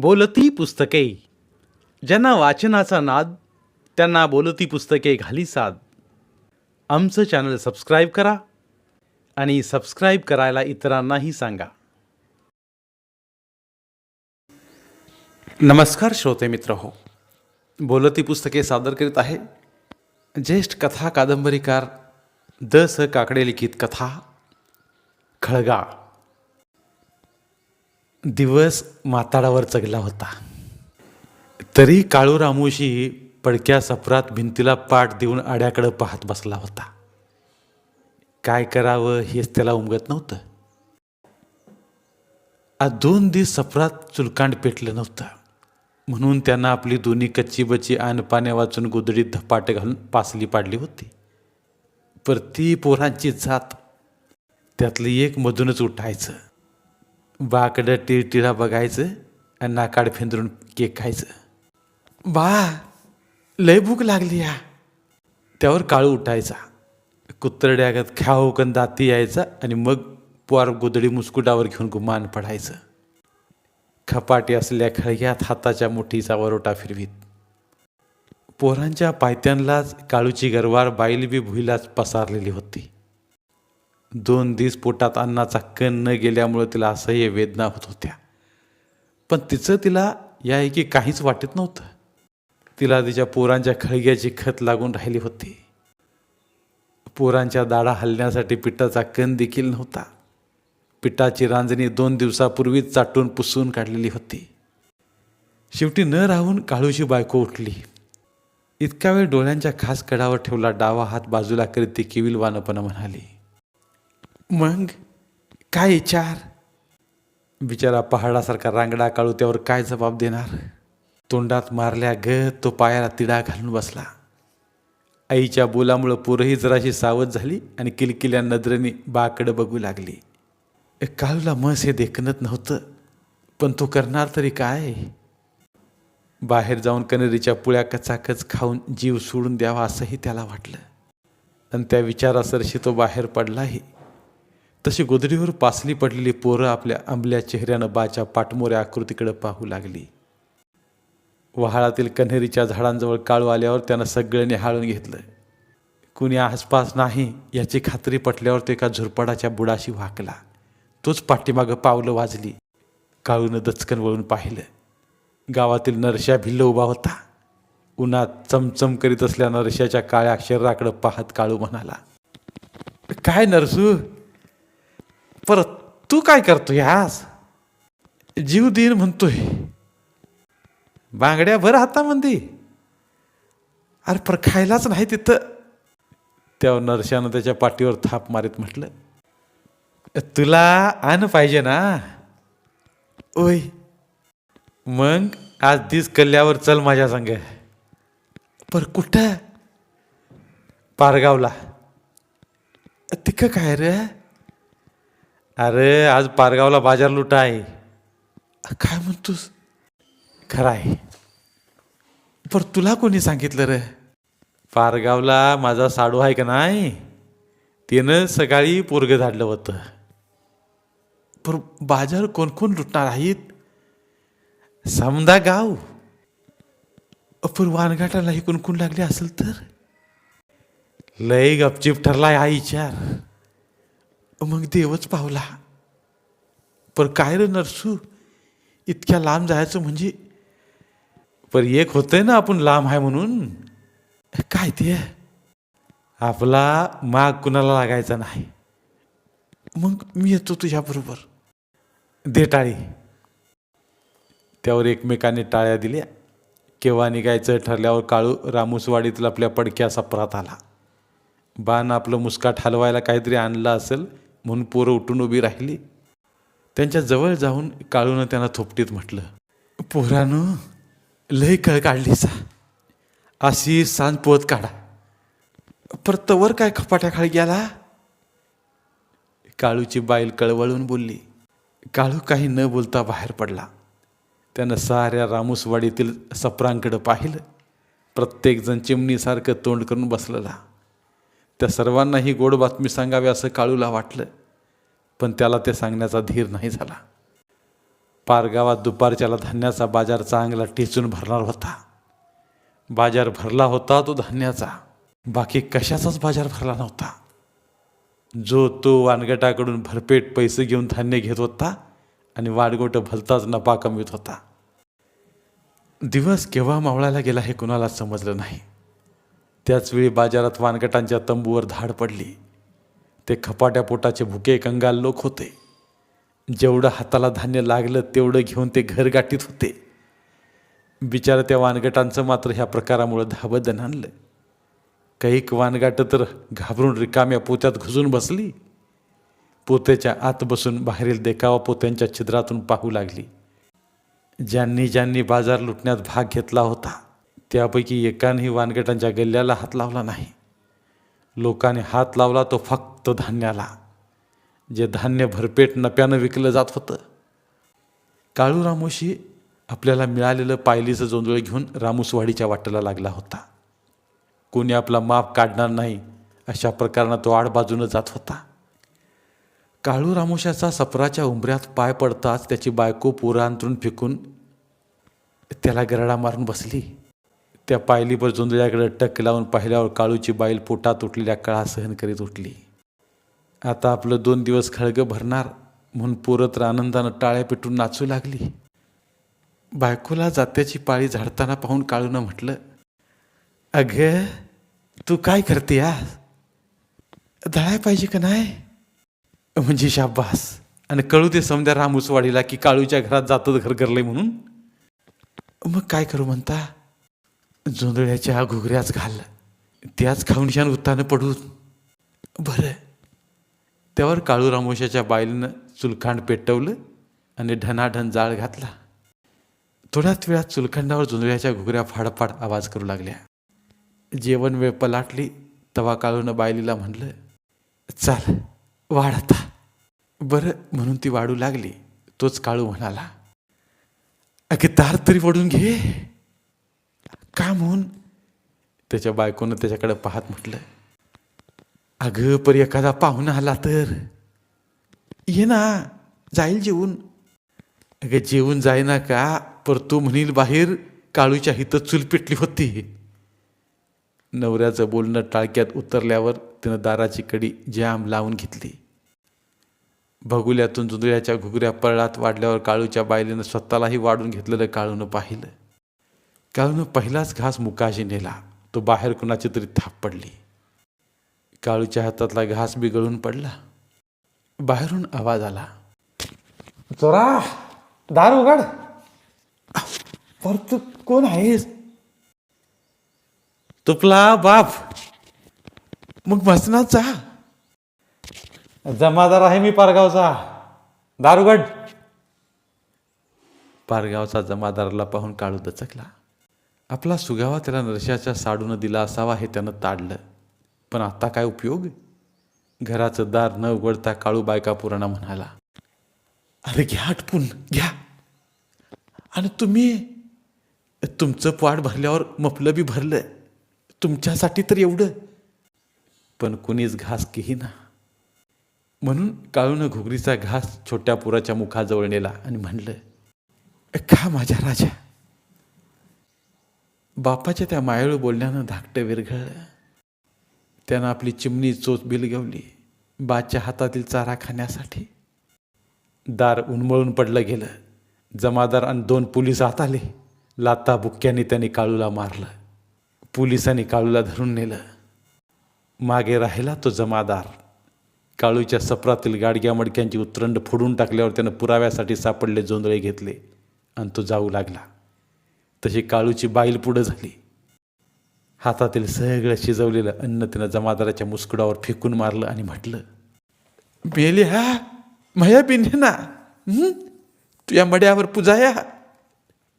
बोलती पुस्तके. ज्यांना वाचनाचा नाद त्यांना बोलती पुस्तके घाली साद. आमचं चॅनल सबस्क्राईब करा आणि सबस्क्राईब करायला इतरांनाही सांगा. नमस्कार श्रोते मित्र हो. बोलती पुस्तके सादर करीत आहे ज्येष्ठ कथा कादंबरीकार द स काकडे लिखित कथा खळगा. दिवस माताडावर चगला होता. तरी काळू रामोशी पडक्या सफरात भिंतीला पाठ देऊन आड्याकडं पाहत बसला होता. काय करावं हेच त्याला उमगत नव्हतं. आज दोन दिवस सफरात चुलकांड पेटलं नव्हतं. म्हणून त्यांना आपली दोन्ही कच्ची बची आन पाण्या वाचून गोदडीत धपाटे घालून पासली पाडली होती. पर ती पोरांची जात त्यातली एक मधूनच उठायचं. बाकडं टिळटिळा बघायचं आणि नाकाड फेंदरून केक खायचं. बा लय भूक लागली या. त्यावर काळू उठायचा. कुत्रड्यागत खाऊकन दाती यायचा आणि मग पोर गोदडी मुस्कुटावर घेऊन गुमान पडायचं. खपाटी असल्या खळग्यात हाताच्या मुठीचा वरोटा फिरवीत. पोरांच्या पायत्यांलाच काळूची गरवार बाईल बी भुईलाच पसारलेली होती. दोन दिवस पोटात अन्नाचा कण न गेल्यामुळं तिला असह्य वेदना होत होत्या. पण तिचं तिला याऐकी काहीच वाटत नव्हतं. तिला तिच्या पोरांच्या खळग्याची खत लागून राहिली होती. पोरांच्या दाढा हलण्यासाठी पिठाचा कण देखील नव्हता. पिठाची रांजणी दोन दिवसापूर्वीच चाटून पुसून काढलेली होती. शेवटी न राहून काळूची बायको उठली. इतका वेळ डोळ्यांच्या खास कडावर ठेवला डावा हात बाजूला करीत ती किविलवानपणा म्हणाली. मग काय विचार? बिचारा पहाडासारखा रांगडा काळू त्यावर काय जबाब देणार? तोंडात मारल्या ग तो पायाला तिडा घालून बसला. आईच्या बोलामुळं पोरही जराशी सावध झाली आणि किलकिल्या नजरेने बाकडं बघू लागली. काळूला मस हे देखणत नव्हतं पण तो करणार तरी काय? बाहेर जाऊन कनेरीच्या पुळ्या कचाकच खाऊन जीव सोडून द्यावा असंही त्याला वाटलं. आणि त्या विचारासरशी तो बाहेर पडलाही. तशी गोदडीवर पासली पडलेली पोरं आपल्या आंबल्या चेहऱ्यानं बाच्या पाठमोऱ्या आकृतीकडे पाहू लागली. वहाळातील कन्हेरीच्या झाडांजवळ काळू आल्यावर त्यानं सगळ्यांनी हाळून घेतलं. कुणी आसपास नाही याची खात्री पटल्यावर तो एका झुरपडाच्या बुडाशी वाकला. तोच पाठीमागं पावलं वाजली. काळूनं दचकन वळून पाहिलं. गावातील नरशा भिल्ल उभा होता. उन्हात चमचम करीत असल्या नरशाच्या काळ्या शरीराकडं पाहत काळू म्हणाला काय नरसू परत तू काय करतोय आज? जीव देईन म्हणतोय. बांगड्या भर हातामध्ये. अरे पर खायलाच नाही तिथं. त्या नरशानं त्याच्या पाठीवर थाप मारीत म्हटलं तुला आण पाहिजे ना. ओय. मग आज दिस कल्ल्यावर चल माझ्या संग. पर कुठं? पारगावला. तिक काय रे? अरे आज पारगावला बाजार लुटा आहे. काय म्हणतोस? खरं आहे. पर तुला कोणी सांगितलं रे? पारगावला माझा साडू आहे का नाही? त्यानं सकाळी पोरग धाडलं होतं. पर बाजार कोण कोण लुटणार आहेत? समजा गाव. पर वानघाटाला ही कुणकुण लागली असेल तर? लय गपचिप ठरलाय हा विचार. मग देवच पावला. पर काय रे नरसू? इतक्या लांब जायचं म्हणजे? पर एक होतंय ना आपण लांब आहे म्हणून. काय ते? आपला माग कुणाला लागायचा नाही. मग मी येतो तुझ्याबरोबर दे टाळी. त्यावर एकमेकाने टाळ्या दिल्या. केव्हा निघायचं ठरल्यावर काळू रामूसवाडीतील आपल्या पडक्या सपरात आला. बाण आपलं मुस्काट हलवायला काहीतरी आणलं असेल म्हणून पोरं उठून उभी राहिली. त्यांच्या जवळ जाऊन काळूनं त्यांना थोपटीत म्हटलं पोरानं लय कळ काढली सा अशी सांज पोत काढा. परतवर काय खपाट्याखाली गेला? काळूची बाईल कळवळून बोलली काळू काही न बोलता बाहेर पडला. त्यानं साऱ्या रामूसवाडीतील सपरांकडं पाहिलं. प्रत्येकजण चिमणीसारखं तोंड करून बसलेला. त्या सर्वांना ही गोड बातमी सांगावी असं काळूला वाटलं. पण त्याला ते सांगण्याचा धीर नाही झाला. पारगावात दुपारच्याला धान्याचा बाजार चांगला टिचून भरणार होता. बाजार भरला होता तो धान्याचा. बाकी कशाचाच बाजार भरला नव्हता. जो तो वानगटाकडून भरपेट पैसे घेऊन धान्य घेत होता आणि वाडगोटं भलताच नफा कमवित होता. दिवस केव्हा मावळायला गेला हे कुणाला समजलं नाही. त्याचवेळी बाजारात वानगटांच्या तंबूवर धाड पडली. ते खपाट्या पोटाचे भुके कंगाल लोक होते. जेवढं हाताला धान्य लागलं तेवढं घेऊन ते घर गाठीत होते. बिचारा त्या वानगटांचं मात्र ह्या प्रकारामुळं धाबदन आणलं. काही वानगाटं तर घाबरून रिकाम्या पोत्यात घुसून बसली. पोत्याच्या आत बसून बाहेरील देखावा पोत्यांच्या छिद्रातून पाहू लागली. ज्यांनी ज्यांनी बाजार लुटण्यात भाग घेतला होता त्यापैकी एकानेही वानगटांच्या गल्ल्याला हात लावला नाही. लोकांनी हात लावला तो फक्त धान्याला. जे धान्य भरपेट नप्यानं विकलं जात होतं. काळू रामोशी आपल्याला मिळालेलं पायलीचं जोंधळ घेऊन रामूसवाडीच्या वाटेला लागला होता. कोणी आपला माप काढणार नाही अशा प्रकारनं तो आडबाजूनं जात होता. काळू रामोशाचा सपराच्या उंबऱ्यात पाय पडताच त्याची बायको पुरांतरून फेकून त्याला गरडा मारून बसली. त्या पायलीवर जोंधळ्याकडे टक लावून पाहिल्यावर काळूची बाईल पोटात उठलेल्या कळा सहन करीत उठली. आता आपलं दोन दिवस खळगं भरणार म्हणून पोरं आनंदानं टाळ्या पेटून नाचू लागली. बायकोला जात्याची पाळी झाडताना पाहून काळूनं म्हटलं अगं तू काय करते आज दळाय पाहिजे का नाही? म्हणजे शाब्बास आणि कळू ते समद्या रामूसवाडीला की काळूच्या घरात जातं घर करलंय म्हणून. मग काय करू म्हणता? जोंधळ्याच्या घुगऱ्याच घाल त्याच खाऊनशान उत्तानं पडून. बरं. त्यावर काळू रामोशाच्या बायलीनं चुलखांड पेटवलं आणि ढनाढन जाळ घातला. थोड्याच वेळात चुलखंडावर जोंधळ्याच्या घुगऱ्या फाडफाड आवाज करू लागल्या. जेवण वेळ पलाटली तवा काळूनं बायलीला म्हणलं चाल वाढ आता. बरं म्हणून ती वाढू लागली तोच काळू म्हणाला अगे तार तरी वडून घे. का म्हणून त्याच्या बायकोनं त्याच्याकडे पाहत म्हटलं अगं पर एखादा पाहुणा आला तर? ये ना जाईल जेवून. अगं जेवून जाईना का? पर तू म्हणील बाहेर काळूच्या हिथं चूल पेटली होती. नवऱ्याचं बोलणं टाळक्यात उतरल्यावर तिनं दाराची कडी जाम लावून घेतली. भगुल्यातून जुंदळ्याच्या घुगऱ्या पळात वाढल्यावर काळूच्या बायलेनं स्वतःलाही वाढून घेतलेलं काळूनं पाहिलं. काळूनं पहिलाच घास मुकाशी नेला. तो बाहेर कुणाची तरी थाप पडली. काळूच्या हातातला घास बी गळून पडला. बाहेरून आवाज आला. चोरा दार उघड. पर तू कोण आहेस? तुपला बाप. मग मसनात जा. जमादार आहे मी पारगावचा. दार उघड. पारगावचा जमादाराला पाहून काळू दचकला. आपला सुगावा त्याला नरशाच्या साडून दिला असावा हे त्यानं ताडलं. पण आता काय उपयोग? घराचं दार न उघडता काळू बायका पुराणा म्हणाला अरे घ्या आटपून घ्या. आणि तुम्ही तुमचं पाठ भरल्यावर मफलं बी भरलं. तुमच्यासाठी तर एवढं. पण कुणीच घास ना. म्हणून काळूनं घुगरीचा घास छोट्या पुराच्या मुखाजवळ नेला आणि म्हणलं का माझ्या राजा. बापाच्या त्या मायाळू बोलण्यानं धाकटं विरघळलं त्यानं आपली चिमणी चोच बिलगवली बाच्या हातातील चारा खाण्यासाठी. दार उन्मळून पडलं गेलं जमादार आणि दोन पोलीस आत आले लाता बुक्क्याने त्यांनी काळूला मारलं पोलिसांनी काळूला धरून नेलं. मागे राहिला तो जमादार काळूच्या सपरातील गाडग्या मडक्यांची उतरंड फोडून टाकल्यावर त्यानं पुराव्यासाठी सापडले जोंधळे घेतले आणि तो जाऊ लागला. तशी काळूची बाईल पुढं झाली. हातातील सगळं शिजवलेलं अन्न तिनं जमादाराच्या मुस्कुडावर फेकून मारलं आणि म्हटलं मेले हा मया बिने ना तुझ्या मड्यावर पुजाया.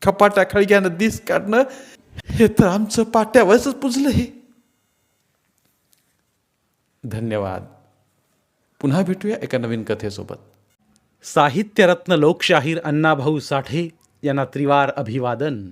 खपाटा खळग्यानं दिस काढणं हे तर आमचं पाट्यावरच पुजलं हे. धन्यवाद. पुन्हा भेटूया एका नवीन कथेसोबत. साहित्यरत्न लोकशाहीर अण्णाभाऊ साठे यांना त्रिवार अभिवादन.